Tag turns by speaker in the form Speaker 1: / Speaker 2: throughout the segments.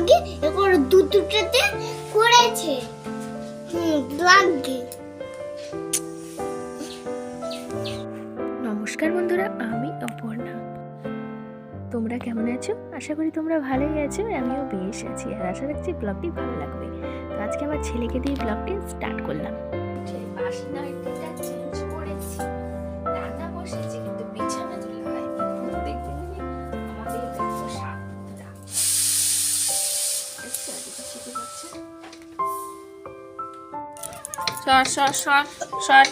Speaker 1: দু দুটোতে করেছে। হুম লাগে
Speaker 2: নমস্কার বন্ধুরা আমি অপর্ণা। তোমরা কেমন আছো? আশা করি তোমরা ভালোই আছো আমিও বেশ আছি আর আশা রাখছি ব্লগটি ভালো লাগবে। তো আজকে আমার ছেলেকে দিয়ে ব্লগটি স্টার্ট করলাম। সর সর সর সর।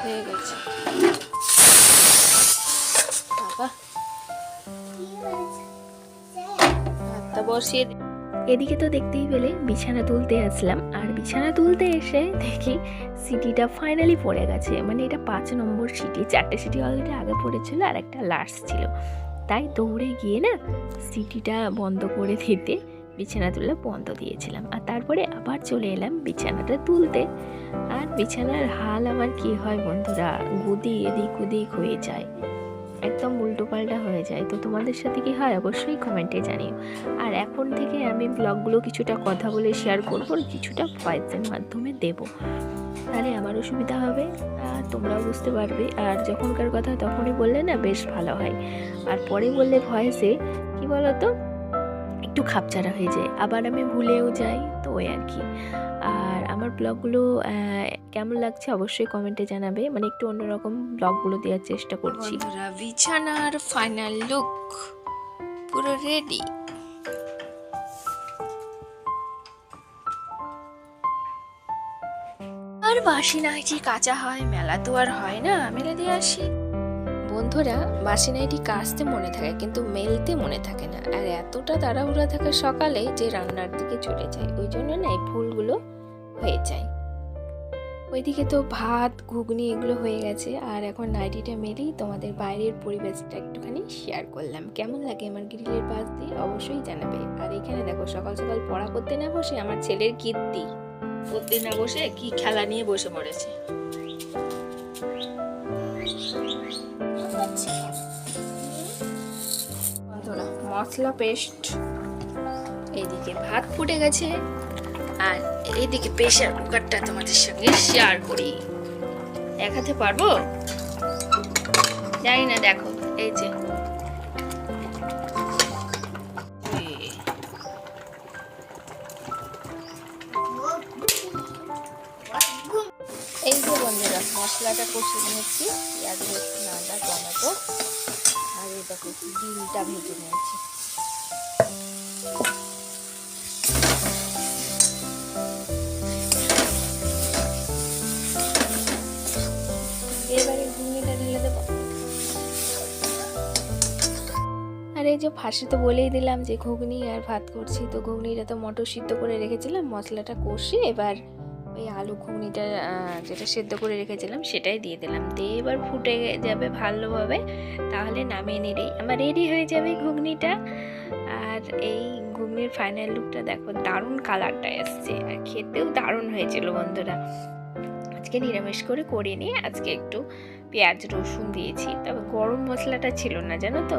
Speaker 2: হয়ে গেছে। এদিকে তো দেখতেই পেলে বিছানা তুলতে আসলাম। আর বিছানা তুলতে এসে দেখি সিটিটা ফাইনালি পড়ে গেছে। মানে এটা পাঁচ নম্বর সিটি। চারটে সিটি অলরেডি আগে পড়েছিল আর একটা লাস্ট ছিল। তাই দৌড়ে গিয়ে না সিটিটা বন্ধ করে দিতে বিছানা তুলে বন্ধ দিয়েছিলাম। আর তারপরে আবার চলে এলাম বিছানাটা তুলতে। আর বিছানার হাল আমার কি হয় বন্ধুরা? গুদি এদিক ওদিক হয়ে যায়। একদম উল্টো পাল্টা হয়ে যায়। তো তোমাদের সাথে কি হয়? অবশ্যই কমেন্টে জানিও। আর এখন থেকে আমি ব্লগগুলো কিছুটা কথা বলে শেয়ার করব কিছুটা ভয়েসের মাধ্যমে দেব। তাহলে আমারও সুবিধা হবে। আর তোমরাও বুঝতে পারবে। আর যখনকার কথা তখনই বললে না বেশ ভালো হয়। আর পরে বললে ভয়েসে কি বলতো? একটু খাপচারা হয়ে যায়। আবার আমি ভুলেও যাই, তো ওই আর কি। আর আমার ব্লগগুলো কেমন লাগছে অবশ্যই কমেন্টে জানাবে। মানে একটু অন্যরকম ব্লগগুলো দেওয়ার চেষ্টা করছি। বিছানার ফাইনাল লুক পুরো রেডি আর বাসি নাইটি কাঁচা হয়, মেলা তো আর হয় না। মেলা দিয়ে আসি। বন্ধুরা বাসি নাইটি কাচতে মনে থাকে কিন্তু মেলতে মনে থাকে না। আর এতটা তাড়াহুড়া থাকে সকালে যে রান্নার দিকে চলে যায়, ওই জন্য না এই ভুলগুলো হয়ে যায়। ওইদিকে তো ভাত, ঘুগনি এগুলো হয়ে গেছে। আর এখন নাইটিটা মেলেই তোমাদের বাইরের পরিবেশটা একটুখানি শেয়ার করলাম। কেমন লাগে আমার গ্রিলের পাশ দিয়ে অবশ্যই জানাবে। আর এখানে দেখো, সকাল সকাল পড়া করতে না বসে আমার ছেলের কীর্তি। করতে না বসে কি খেলা নিয়ে বসে পড়েছে? বন্ধুরা, মশলা পেস্ট, এইদিকে ভাত ফুটে গেছে আর এইদিকে প্রেশার কুকারটা তোমাদের সঙ্গে শেয়ার করি। হাতে পারব? জানি না, দেখো, এই যে বন্ধুরা মশলাটা কষে নিয়েছি, পেঁয়াজ, রসুন, আদা, টমেটো, আর এই দেখো ডিমটা ভেজে নিয়েছি। এবারে ঘুগনিটা ঢেলে দেবো। আর এই যে ফাঁসে তো বলেই দিলাম যে ঘুগনি আর ভাত করছি, তো ঘুগনিটা তো মটর সিদ্ধ করে রেখেছিলাম, মশলাটা কষে এবার ওই আলু ঘুগনিটা যেটা সেদ্ধ করে রেখেছিলাম, সেটাই দিয়ে দিলাম। দিয়ে এবার ফুটে যাবে ভালোভাবে, তাহলে নামিয়ে নিলেই আমার রেডি হয়ে যাবে ঘুগনিটা। আর এই ঘুগনির ফাইনাল লুকটা দেখো, দারুণ কালারটা এসছে। আর খেতেও দারুণ হয়েছিল বন্ধুরা। আজকে নিরামিষ করে করিনি, আজকে একটু পেঁয়াজ রসুন দিয়েছি। তবে গরম মশলাটা ছিল না, জানো তো?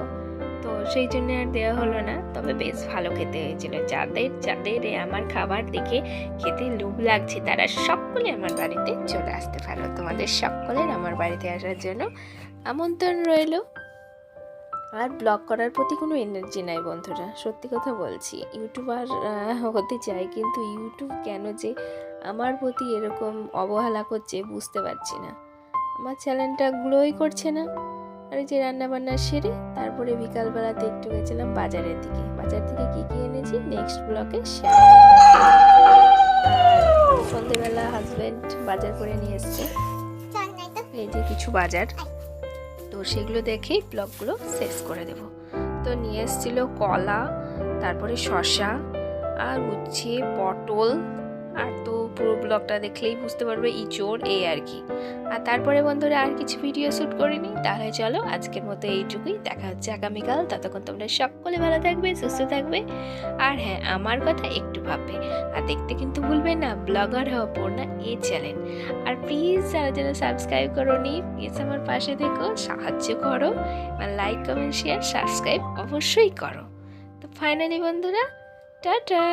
Speaker 2: তো সেই জন্য আর দেওয়া হলো না। তবে বেশ ভালো খেতে হয়েছিল। যাদের যাদের আমার খাবার দেখে খেতে লোভ লাগছে, তারা সকলে আমার বাড়িতে চলে আসতে পারো তোমাদের সকলের আমার বাড়িতে আসার জন্য আমন্ত্রণ রইল। আর ব্লগ করার প্রতি কোনো এনার্জি নাই বন্ধুরা, সত্যি কথা বলছি। ইউটিউবার হতে চাই, কিন্তু ইউটিউব কেন যে আমার প্রতি এরকম অবহেলা করছে বুঝতে পারছি না। আমার চ্যানেলটা গ্লোই করছে না। আর যে রান্না বান্না সেরে তারপরে বিকালবেলাতে একটু গেছিলাম বাজারের দিকে। বাজার থেকে কি কি এনেছি? নেক্সট ব্লকে শেয়ার সন্ধেবেলা হাজব্যান্ড বাজার করে নিয়ে এসছে। এই যে কিছু বাজার। তো সেগুলো দেখেই ব্লগগুলো শেষ করে দেব। তো নিয়ে এসেছিল কলা, তারপরে শশা আর উচ্ছে পটল। আর তো পুরো ব্লগটা দেখলেই বুঝতে পারবে ইঁচড় এই আর কি। আর তারপরে বন্ধুরা আর কিছু ভিডিও শ্যুট করিনি, তাহলে চলো আজকের মতো এইটুকুই। দেখা হচ্ছে আগামীকাল, ততক্ষণ তোমরা সকলে ভালো থাকবে, সুস্থ থাকবে। আর হ্যাঁ আমার কথা একটু ভাববে। আর দেখতে কিন্তু ভুলবে না ব্লগার হওয়া পড়না এই চ্যানেল আর প্লিজ যারা যারা সাবস্ক্রাইব করো নি প্লিজ আমার পাশে দেখো সাহায্য করো। লাইক কমেন্ট শেয়ার সাবস্ক্রাইব অবশ্যই করো। তো ফাইনালি বন্ধুরা, টাটা!